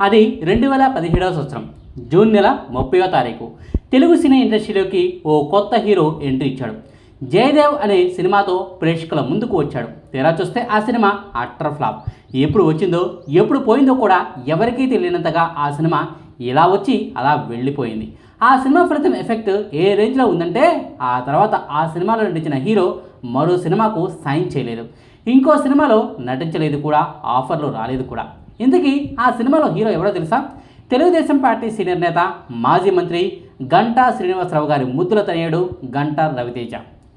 అది రెండు వేల పదిహేడవ సంవత్సరం జూన్ నెల ముప్పైవ తారీఖు. తెలుగు సినీ ఇండస్ట్రీలోకి ఓ కొత్త హీరో ఎంట్రీ ఇచ్చాడు. జయదేవ్ అనే సినిమాతో ప్రేక్షకుల ముందుకు వచ్చాడు. తెరా చూస్తే ఆ సినిమా అట్టర్ ఫ్లాప్. ఎప్పుడు వచ్చిందో ఎప్పుడు పోయిందో కూడా ఎవరికీ తెలియనంతగా ఆ సినిమా ఇలా వచ్చి అలా వెళ్ళిపోయింది. ఆ సినిమా ఫలితం ఎఫెక్ట్ ఏ రేంజ్లో ఉందంటే ఆ తర్వాత ఆ సినిమాలో నటించిన హీరో మరో సినిమాకు సైన్ చేయలేదు. ఇంకో సినిమాలో నటించలేదు కూడా ఆఫర్లు రాలేదు కూడా. ఇందుకీ ఆ సినిమాలో హీరో ఎవరో తెలుసా? తెలుగుదేశం పార్టీ సీనియర్ నేత మాజీ మంత్రి గంటా శ్రీనివాసరావు గారి ముద్దుల తనయుడు గంటా రవితేజ.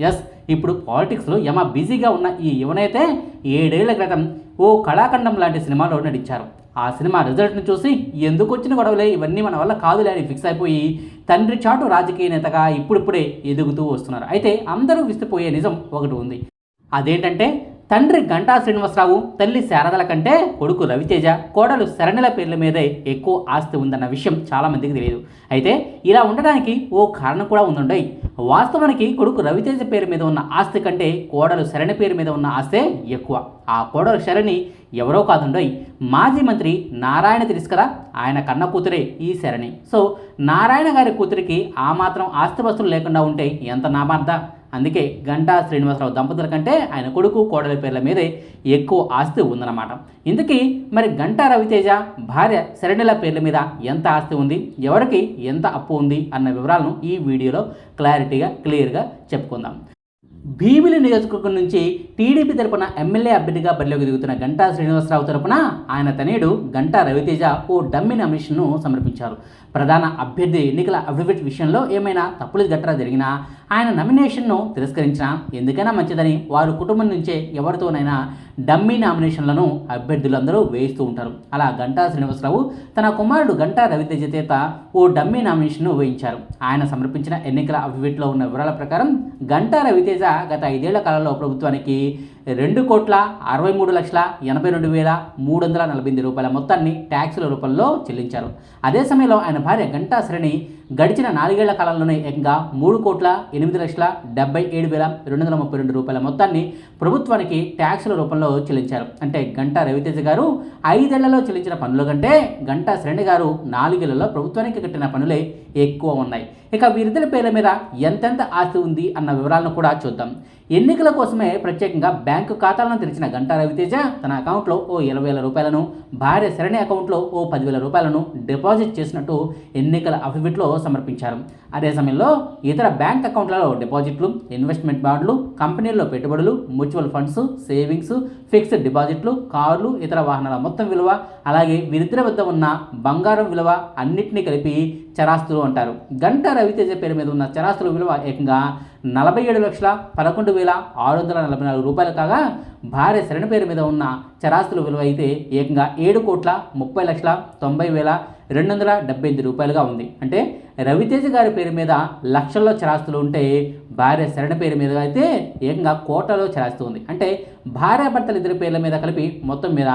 ఎస్ ఇప్పుడు పాలిటిక్స్లో యమ బిజీగా ఉన్న ఈ యువనైతే ఏడేళ్ళ క్రితం ఓ కళాఖండం లాంటి సినిమాలో నటించారు. ఆ సినిమా రిజల్ట్ని చూసి ఎందుకు వచ్చిన గొడవలే? ఇవన్నీ మన వల్ల కాదులే అని ఫిక్స్ అయిపోయి తండ్రి చాటు రాజకీయ నేతగా ఇప్పుడిప్పుడే ఎదుగుతూ వస్తున్నారు. అయితే అందరూ విస్తుపోయే నిజం ఒకటి ఉంది. అదేంటంటే తండ్రి గంటా శ్రీనివాసరావు తల్లి శారదల కంటే కొడుకు రవితేజ కోడలు శరణిల పేర్ల మీదే ఎక్కువ ఆస్తి ఉందన్న విషయం చాలామందికి తెలియదు. అయితే ఇలా ఉండడానికి ఓ కారణం కూడా ఉందండి. వాస్తవానికి కొడుకు రవితేజ పేరు మీద ఉన్న ఆస్తి కంటే కోడలు శరణి పేరు మీద ఉన్న ఆస్తే ఎక్కువ. ఆ కోడలు శరణి ఎవరో కాదుండోయ్ మాజీ మంత్రి నారాయణ తెలుసు కదా ఆయన కన్న కూతురే ఈ శరణి. సో నారాయణ గారి కూతురికి ఆ మాత్రం ఆస్తిపస్తులు లేకుండా ఉంటే ఎంత నామార్థ? అందుకే గంటా శ్రీనివాసరావు దంపతుల కంటే ఆయన కొడుకు కోడలి పేర్ల మీదే ఎక్కువ ఆస్తి ఉందన్నమాట. ఇందుకీ మరి గంటా రవితేజ భార్య శరణిల పేర్ల మీద ఎంత ఆస్తి ఉంది? ఎవరికి ఎంత అప్పు ఉంది? అన్న వివరాలను ఈ వీడియోలో క్లారిటీగా క్లియర్గా చెప్పుకుందాం. భీమిలి నియోజకవర్గం నుంచి టీడీపీ తరపున ఎమ్మెల్యే అభ్యర్థిగా బరిలోకి దిగుతున్న గంటా శ్రీనివాసరావు తరపున ఆయన తనేడు గంటా రవితేజ ఓ డమ్మి నామినేషన్ను సమర్పించారు. ప్రధాన అభ్యర్థి ఎన్నికల అఫిడవిట్ విషయంలో ఏమైనా తప్పులు గట్రా జరిగినా ఆయన నామినేషన్ను తిరస్కరించినా ఎందుకైనా మంచిదని వారి కుటుంబం నుంచే ఎవరితోనైనా డమ్మీ నామినేషన్లను అభ్యర్థులందరూ వేయిస్తూ ఉంటారు. అలా గంటా శ్రీనివాసరావు తన కుమారుడు గంటా రవితేజ చేత ఓ డమ్మీ నామినేషన్ను వేయించారు. ఆయన సమర్పించిన ఎన్నికల అఫిడవిట్లో ఉన్న వివరాల ప్రకారం గంటా రవితేజ గత ఐదేళ్ళ కాలంలో ప్రభుత్వానికి రెండు కోట్ల అరవై మూడు లక్షల ఎనభై రెండు వేల మూడు వందల నలభై ఎనిమిది రూపాయల మొత్తాన్ని ట్యాక్సుల రూపంలో చెల్లించారు. అదే సమయంలో ఆయన భార్య గంటా శ్రేణి గడిచిన నాలుగేళ్ళ కాలంలోనే ఏకంగా మూడు కోట్ల ఎనిమిది లక్షల డెబ్బై ఏడు వేల రెండు వందల ముప్పై రెండు రూపాయల మొత్తాన్ని ప్రభుత్వానికి ట్యాక్సుల రూపంలో చెల్లించారు. అంటే గంటా రవితేజ గారు ఐదేళ్ళలో చెల్లించిన పనుల కంటే గంటా శ్రేణి గారు నాలుగేళ్ళలో ప్రభుత్వానికి కట్టిన పనులే ఎక్కువ ఉన్నాయి. ఇక వీరిద్దరి పేర్ల మీద ఎంతెంత ఆస్తి ఉంది అన్న వివరాలను కూడా చూద్దాం. ఎన్నికల కోసమే ప్రత్యేకంగా బ్యాంక్ బ్యాంకు ఖాతాలను తెరిచిన గంటా రవితేజ తన అకౌంట్లో ఓ ఇరవై వేల రూపాయలను భార్య శరణి అకౌంట్లో ఓ పదివేల రూపాయలను డిపాజిట్ చేసినట్టు ఎన్నికల అఫిడవిట్లో సమర్పించారు. అదే సమయంలో ఇతర బ్యాంక్ అకౌంట్లలో డిపాజిట్లు ఇన్వెస్ట్మెంట్ బాండ్లు కంపెనీల్లో పెట్టుబడులు మ్యూచువల్ ఫండ్స్ సేవింగ్స్ ఫిక్స్డ్ డిపాజిట్లు కార్లు ఇతర వాహనాల మొత్తం విలువ అలాగే వీరిద్దరి వద్ద ఉన్న బంగారం విలువ అన్నింటినీ కలిపి చరాస్తులు అంటారు. గంట రవితేజ పేరు మీద ఉన్న చరాస్తుల విలువ ఏకంగా నలభై ఏడు లక్షల పదకొండు వేల ఆరు వందల నలభై నాలుగు రూపాయలు కాగా భార్య శరణ పేరు మీద ఉన్న చరాస్తుల విలువ అయితే ఏకంగా ఏడు కోట్ల ముప్పై లక్షల తొంభై వేల రెండు వందల డెబ్బై ఎనిమిది రూపాయలుగా ఉంది. అంటే రవితేజ గారి పేరు మీద లక్షల్లో చరాస్తులు ఉంటే భార్య శరణ పేరు మీద అయితే ఏకంగా కోట్లలో చరాస్తూ ఉంది. అంటే భార్యాభర్తలు ఇద్దరి పేర్ల మీద కలిపి మొత్తం మీద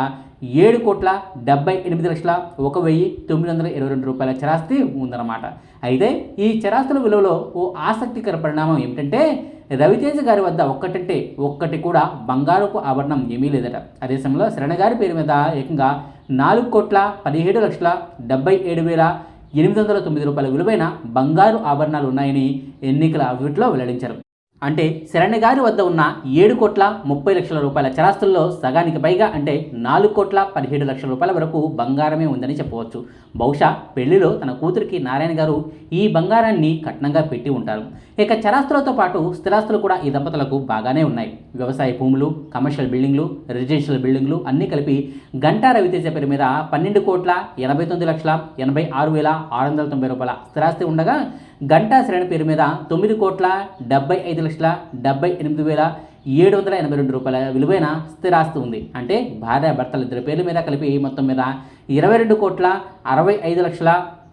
ఏడు కోట్ల డెబ్బై ఎనిమిది లక్షల ఒక వెయ్యి తొమ్మిది వందల ఇరవై రెండు రూపాయల చరాస్తి ఉందన్నమాట. అయితే ఈ చరాస్తుల విలువలో ఓ ఆసక్తికర పరిణామం ఏమిటంటే రవితేజ గారి వద్ద ఒక్కటంటే ఒక్కటి కూడా బంగారపు ఆభరణం ఏమీ లేదట. అదే సమయంలో శరణ గారి పేరు మీద ఏకంగా నాలుగు కోట్ల పదిహేడు లక్షల డెబ్బై ఏడు వేల ఎనిమిది వందల తొమ్మిది రూపాయల విలువైన బంగారు ఆభరణాలు ఉన్నాయని ఎన్నికల అవిట్లో వెల్లడించారు. అంటే శరణ్య గారి వద్ద ఉన్న ఏడు కోట్ల ముప్పై లక్షల రూపాయల చరాస్తుల్లో సగానికి పైగా అంటే నాలుగు కోట్ల పదిహేడు లక్షల రూపాయల వరకు బంగారమే ఉందని చెప్పవచ్చు. బహుశా పెళ్ళిలో తన కూతురికి నారాయణ గారు ఈ బంగారాన్ని కట్నంగా పెట్టి ఉంటారు. ఇక చరాస్తులతో పాటు స్థిరాస్తులు కూడా ఈ దంపతులకు బాగానే ఉన్నాయి. వ్యవసాయ భూములు కమర్షియల్ బిల్డింగ్లు రెసిడెన్షియల్ బిల్డింగ్లు అన్నీ కలిపి గంటా రవితేజ పేరు మీద పన్నెండు కోట్ల ఎనభై తొమ్మిది లక్షల ఎనభై ఆరు వేల ఆరు వందల తొంభై రూపాయల స్థిరాస్తి ఉండగా గంటా శ్రేణి పేరు మీద తొమ్మిది కోట్ల డెబ్బై ఐదు లక్షల డెబ్బై ఎనిమిది వేల ఏడు వందల ఎనభై రెండు రూపాయల విలువైన స్థిరాస్తి ఉంది. అంటే భార్య భర్తలు ఇద్దరి పేర్ల మీద కలిపి మొత్తం మీద ఇరవై రెండు కోట్ల అరవై ఐదు లక్షల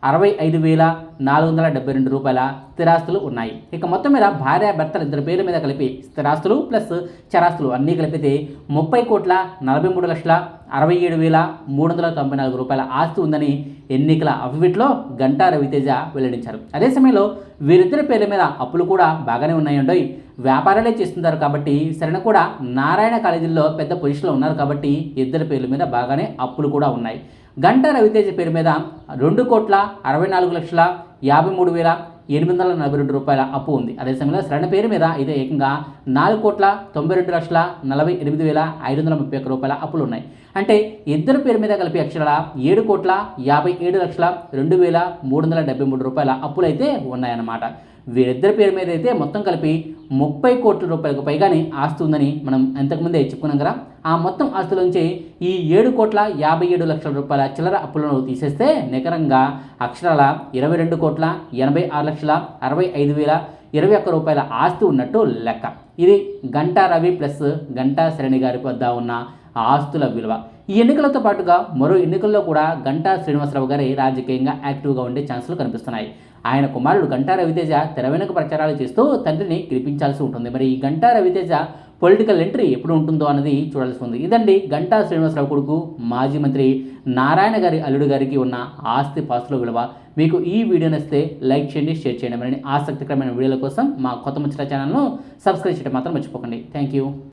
అరవై ఐదు వేల నాలుగు వందల డెబ్బై రెండు రూపాయల స్థిరాస్తులు ఉన్నాయి. ఇక మొత్తం మీద భార్య భర్తలు ఇద్దరు పేర్ల మీద కలిపి స్థిరాస్తులు ప్లస్ చరాస్తులు అన్నీ కలిపితే ముప్పై కోట్ల నలభై మూడు లక్షల అరవై ఏడు వేల మూడు వందల తొంభై నాలుగు రూపాయల ఆస్తి ఉందని ఎన్నికల అవిట్లో గంటా రవితేజ వెల్లడించారు. అదే సమయంలో వీరిద్దరి పేర్ల మీద అప్పులు కూడా బాగానే ఉన్నాయండోయ్. వ్యాపారాలే చేస్తున్నారు కాబట్టి సరైన కూడా నారాయణ కాలేజీల్లో పెద్ద పొజిషన్లో ఉన్నారు కాబట్టి ఇద్దరి పేర్ల మీద బాగానే అప్పులు కూడా ఉన్నాయి. గంటా రవితేజ పేరు మీద రెండు కోట్ల అరవై నాలుగు లక్షల యాభై మూడు వేల ఎనిమిది వందల నలభై రెండు రూపాయల అప్పు ఉంది. అదే సమయంలో శరణ పేరు మీద అయితే ఏకంగా నాలుగు కోట్ల తొంభై రెండు లక్షల నలభై ఎనిమిది వేల ఐదు వందల ముప్పై ఒక్క రూపాయల అప్పులు ఉన్నాయి. అంటే ఇద్దరు పేరు మీద కలిపి అక్షరాల ఏడు కోట్ల యాభై ఏడు లక్షల రెండు వేల మూడు వందల డెబ్బై మూడు రూపాయల అప్పులు అయితే ఉన్నాయన్నమాట. వీరిద్దరి పేరు మీద అయితే మొత్తం కలిపి ముప్పై కోట్ల రూపాయలకు పైగానే ఆస్తి ఉందని మనం ఎంతకుముందే చెప్పుకున్నాం కదా. ఆ మొత్తం ఆస్తులోంచి ఈ ఏడు కోట్ల యాభై ఏడు లక్షల రూపాయల చిల్లర అప్పులను తీసేస్తే నికరంగా అక్షరాల ఇరవై రెండు కోట్ల ఎనభై ఆరు లక్షల అరవై ఐదు వేల ఇరవై ఒక్క రూపాయల ఆస్తి ఉన్నట్టు లెక్క. ఇది గంటా రవి ప్లస్ గంటా శరణి గారి వద్ద ఉన్న ఆస్తుల విలువ. ఈ ఎన్నికలతో పాటుగా మరో ఎన్నికల్లో కూడా గంటా శ్రీనివాసరావు గారి రాజకీయంగా యాక్టివ్గా ఉండే ఛాన్సులు కనిపిస్తున్నాయి. ఆయన కుమారుడు గంటా రవితేజ తెర వెనుక ప్రచారాలు చేస్తూ తండ్రిని గెలిపించాల్సి ఉంటుంది. మరి ఈ గంటా రవితేజ పొలిటికల్ ఎంట్రీ ఎప్పుడు ఉంటుందో అన్నది చూడాల్సి ఉంది. ఇదండి గంటా శ్రీనివాసరావు కొడుకు మాజీ మంత్రి నారాయణ గారి అల్లుడు గారికి ఉన్న ఆస్తి పాస్తుల విలువ. మీకు ఈ వీడియో నచ్చితే లైక్ చేయండి షేర్ చేయండి. మరి ఆసక్తికరమైన వీడియోల కోసం మా కొత్త ముచ్చట ఛానల్ను సబ్స్క్రైబ్ చేయడం మాత్రం మర్చిపోకండి. Thank you